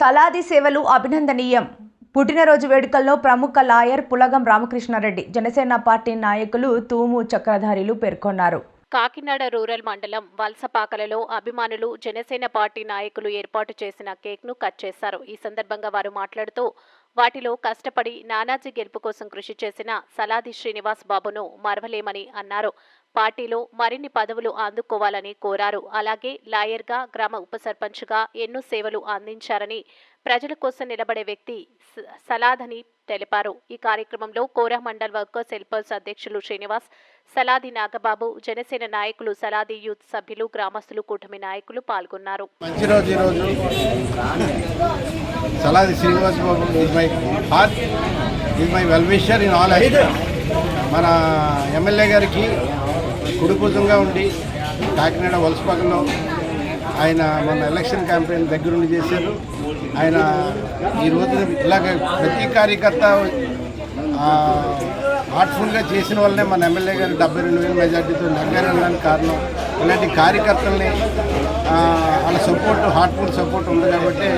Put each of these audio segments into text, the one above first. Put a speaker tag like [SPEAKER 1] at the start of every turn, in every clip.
[SPEAKER 1] సలాది సేవలు అభినందనీయం. పుట్టినరోజు వేడుకల్లో ప్రముఖ లాయర్ పులగం రామకృష్ణారెడ్డి జనసేన పార్టీ నాయకులు తూము చక్రధారిలు పేర్కొన్నారు.
[SPEAKER 2] కాకినాడ రూరల్ మండలం వలసపాకలలో అభిమానులు జనసేన పార్టీ నాయకులు ఏర్పాటు చేసిన కేక్ను కట్ చేశారు. ఈ సందర్భంగా వారు మాట్లాడుతూ వాటిలో కష్టపడి నానాజీ గెలుపు కోసం కృషి చేసిన సలాది శ్రీనివాస్ బాబును మరవలేమని అన్నారు. పార్టీలో మరిన్ని పదవులు అందుకోవాలని కోరారు. అలాగే లాయర్గా గ్రామ ఉప సర్పంచ్గా ఎన్నో సేవలు అందించారని ప్రజల కోసం నిలబడే వ్యక్తి సలాదని తెలిపారు. ఈ కార్యక్రమంలో కోరా మండల్ వర్కర్స్ హెల్పర్స్ అధ్యక్షులు శ్రీనివాస్ సలాది నాగబాబు జనసేన నాయకులు సలాది యూత్ సభ్యులు గ్రామస్తులు కూటమి నాయకులు పాల్గొన్నారు.
[SPEAKER 3] Saladi Srinivas Babu is my heart is my well wisher in all మన ఎమ్మెల్యే గారికి కుడిభుజంగా ఉండి కాకినాడ వలసపాకలో ఆయన మన ఎలక్షన్ క్యాంపెయిన్ దగ్గరుండి చేశారు. ఆయన ఈ రోజున ఇలాగ ప్రతి కార్యకర్త హార్ట్ఫుల్గా చేసిన వల్లనే మన ఎమ్మెల్యే గారు డెబ్బై రెండు వేల మెజార్టీతో నెగ్గారనడానికి కారణం. ఇలాంటి కార్యకర్తల్ని వాళ్ళ సపోర్ట్ హార్ట్ఫుల్ సపోర్ట్ ఉంది కాబట్టి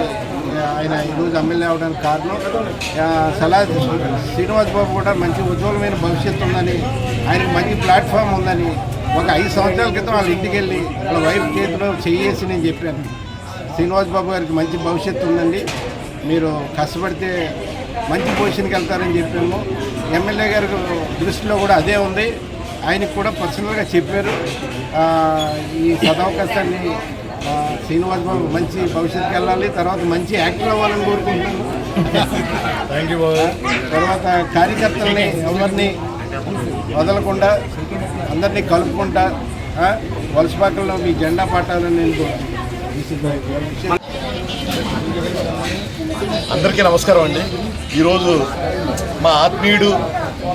[SPEAKER 3] ఆయన ఈరోజు ఎమ్మెల్యే అవడానికి కారణం. ఆ, సలా శ్రీనివాస్ బాబు కూడా మంచి ఉజ్వలమైన భవిష్యత్తు ఉందని ఆయనకి మంచి ప్లాట్ఫామ్ ఉందని ఒక ఐదు సంవత్సరాల క్రితం వాళ్ళ ఇంటికి వెళ్ళి వాళ్ళ వైఫ్ చేతిలో చేయేసి నేను చెప్పాను. శ్రీనివాస్ బాబు గారికి మంచి భవిష్యత్తు ఉందండి. మీరు కష్టపడితే మంచి పొజిషన్కి వెళ్తారని చెప్పాము. ఎమ్మెల్యే గారి దృష్టిలో కూడా అదే ఉంది. ఆయనకు కూడా పర్సనల్గా చెప్పారు. ఈ సదవకాశాన్ని శ్రీనివాస్ బాబు మంచి భవిష్యత్తుకి వెళ్ళాలి తర్వాత మంచి యాక్టర్ అవ్వాలని కోరుకుంటున్నాను.
[SPEAKER 4] థ్యాంక్ యూ
[SPEAKER 3] తర్వాత కార్యకర్తల్ని ఎవరిని వదలకుండా అందరినీ కలుపుకుంటా వలసపాకల్లో మీ జెండా పాటాలని నేను కోరుకుంటున్నాను.
[SPEAKER 4] అందరికీ నమస్కారం అండి. ఈరోజు మా ఆత్మీయుడు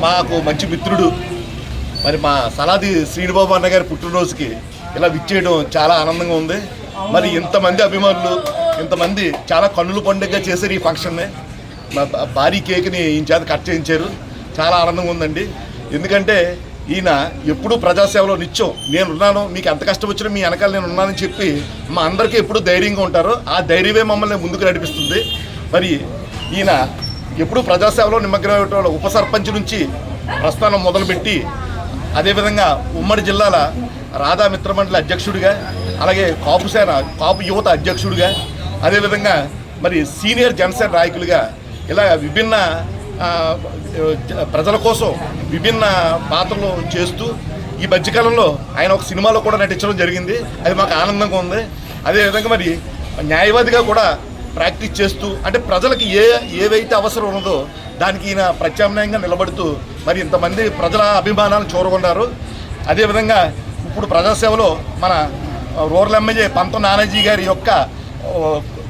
[SPEAKER 4] మాకు మంచి మిత్రుడు మరి మా సలాది శ్రీనిబాబు అన్న గారి పుట్టినరోజుకి ఇలా విచ్చేయడం చాలా ఆనందంగా ఉంది. మరి ఇంతమంది అభిమానులు ఇంతమంది చాలా కన్నుల పండుగగా చేశారు ఈ ఫంక్షన్ని భారీ కేక్ని ఈయన చేత కట్ చేయించారు. చాలా ఆనందంగా ఉందండి. ఎందుకంటే ఈయన ఎప్పుడూ ప్రజాసేవలో నిత్యం నేను ఉన్నాను మీకు ఎంత కష్టం వచ్చినా మీ వెనకాల నేను ఉన్నానని చెప్పి మా అందరికీ ఎప్పుడూ ధైర్యంగా ఉంటారు. ఆ ధైర్యమే మమ్మల్ని ముందుకు నడిపిస్తుంది. మరి ఈయన ఎప్పుడూ ప్రజాసేవలో నిమగ్నమైన ఉప సర్పంచ్ నుంచి ప్రస్థానం మొదలుపెట్టి అదేవిధంగా ఉమ్మడి జిల్లాల రాధా మిత్రమండలి అధ్యక్షుడిగా అలాగే కాపు సేన కాపు యువత అధ్యక్షుడిగా అదేవిధంగా మరి సీనియర్ జనసేన నాయకులుగా ఇలా విభిన్న ప్రజల కోసం విభిన్న పాత్రలు చేస్తూ ఈ మధ్యకాలంలో ఆయన ఒక సినిమాలో కూడా నటించడం జరిగింది. అది మాకు ఆనందంగా ఉంది. అదేవిధంగా మరి న్యాయవాదిగా కూడా ప్రాక్టీస్ చేస్తూ అంటే ప్రజలకు ఏ ఏవైతే అవసరం ఉన్నదో దానికి ఈయన ప్రత్యామ్నాయంగా నిలబడుతూ మరి ఇంతమంది ప్రజల అభిమానాలు చూరగొన్నారు అదేవిధంగా ఇప్పుడు ప్రజాసేవలో మన రూరల్ ఎమ్మెల్యే పంత నానాజీ గారి యొక్క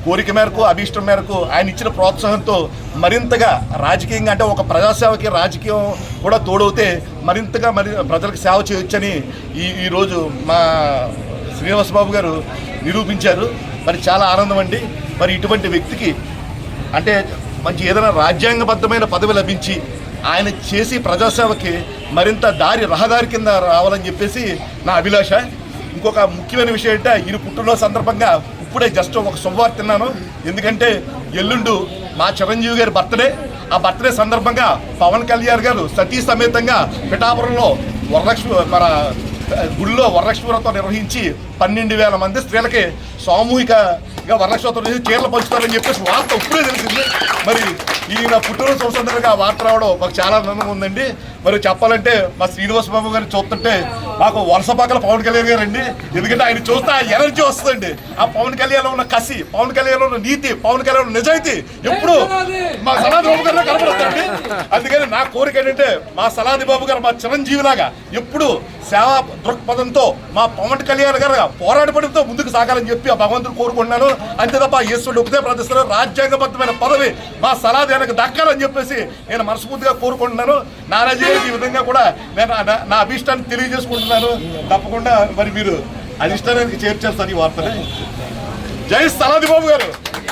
[SPEAKER 4] కోరిక మేరకు అభీష్టం మేరకు ఆయన ఇచ్చిన ప్రోత్సాహంతో మరింతగా రాజకీయంగా అంటే ఒక ప్రజాసేవకి రాజకీయం కూడా తోడవుతే మరింతగా మరి ప్రజలకు సేవ చేయొచ్చని ఈ ఈరోజు మా శ్రీనివాసబాబు గారు నిరూపించారు. మరి చాలా ఆనందం అండి. మరి ఇటువంటి వ్యక్తికి అంటే మంచి ఏదైనా రాజ్యాంగబద్ధమైన పదవి లభించి ఆయన చేసి ప్రజాసేవకి మరింత దారి రహదారి కింద రావాలని చెప్పేసి నా అభిలాష. ఇంకొక ముఖ్యమైన విషయం ఏంటంటే ఈయన పుట్టినరోజు సందర్భంగా ఇప్పుడే జస్ట్ ఒక శుభవార్త తిన్నాను. ఎందుకంటే ఎల్లుండు మా చిరంజీవి గారి బర్త్డే. ఆ బర్త్డే సందర్భంగా పవన్ కళ్యాణ్ గారు సతీ సమేతంగా పిఠాపురంలో వరలక్ష్మి మన గుడిలో వరలక్ష్మి వ్రతం నిర్వహించి పన్నెండు వేల మంది స్త్రీలకి సామూహిక వరలక్ష్మి వ్రతం నిర్వహించి చీరలు పంచుతారని చెప్పేసి వార్త ఇప్పుడే తెలిసింది. మరి ఈయన పుట్టినరోజు సంవత్సరంగా ఆ వార్త రావడం మాకు చాలా ఆనందంగా ఉందండి. మరి చెప్పాలంటే మా శ్రీనివాస బాబు గారిని చూస్తుంటే మాకు వరుస పక్కల పవన్ కళ్యాణ్ గారు అండి. ఎందుకంటే ఆయన చూస్తే ఆ ఎనర్జీ వస్తుందండి. ఆ పవన్ కళ్యాణ్లో ఉన్న కసి పవన్ కళ్యాణ్లో ఉన్న నీతి పవన్ కళ్యాణ్ నిజాయితీ ఎప్పుడు మా సలాది బాబు గారిలో కనబడుతుంది అందుకని నా కోరిక ఏంటంటే మా సలాది బాబు గారు మా చిరంజీవిలాగా ఎప్పుడు సేవా దృక్పథంతో మా పవన్ కళ్యాణ్ గారు పోరాటపడితో ముందుకు సాగాలని చెప్పి భగవంతుడు కోరుకుంటున్నాను. అంతే తప్ప ఈశ్వరుడు ఒకటే ప్రార్థిస్తున్నాను రాజ్యాంగబద్ధమైన పదవి మా సలాది ఆయనకు దక్కాలని చెప్పేసి నేను మనస్ఫూర్తిగా కోరుకుంటున్నాను. నానాజీ ఈ విధంగా కూడా నేను నా- నా అభిష్టాన్ని తెలియజేసుకుంటున్నాను. తప్పకుండా మరి మీరు అధిష్టానానికి చేర్చేస్తారు ఈ వార్తని. జై సలాది బాబు గారు.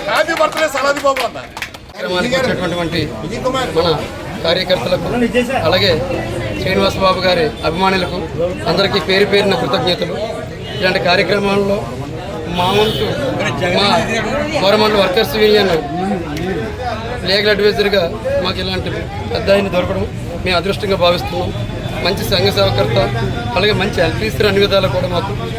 [SPEAKER 4] హ్యాపీ బర్త్డే సలాది బాబు అన్న
[SPEAKER 5] మన కార్యకర్తలకు అలాగే శ్రీనివాస బాబు గారి అభిమానులకు అందరికీ పేరు పేరిన కృతజ్ఞతలు. ఇలాంటి కార్యక్రమాల్లో మా వంతు మా గవర్నమెంట్ వర్కర్స్ యూనియన్ లీగల్ అడ్వైజర్గా మాకు ఇలాంటి పెద్ద ఆయన దొరకడం మేము అదృష్టంగా భావిస్తున్నాం. మంచి సంఘ సేవకర్త అలాగే మంచి ఎల్పిసి అన్ని విధాలు కూడా మాకు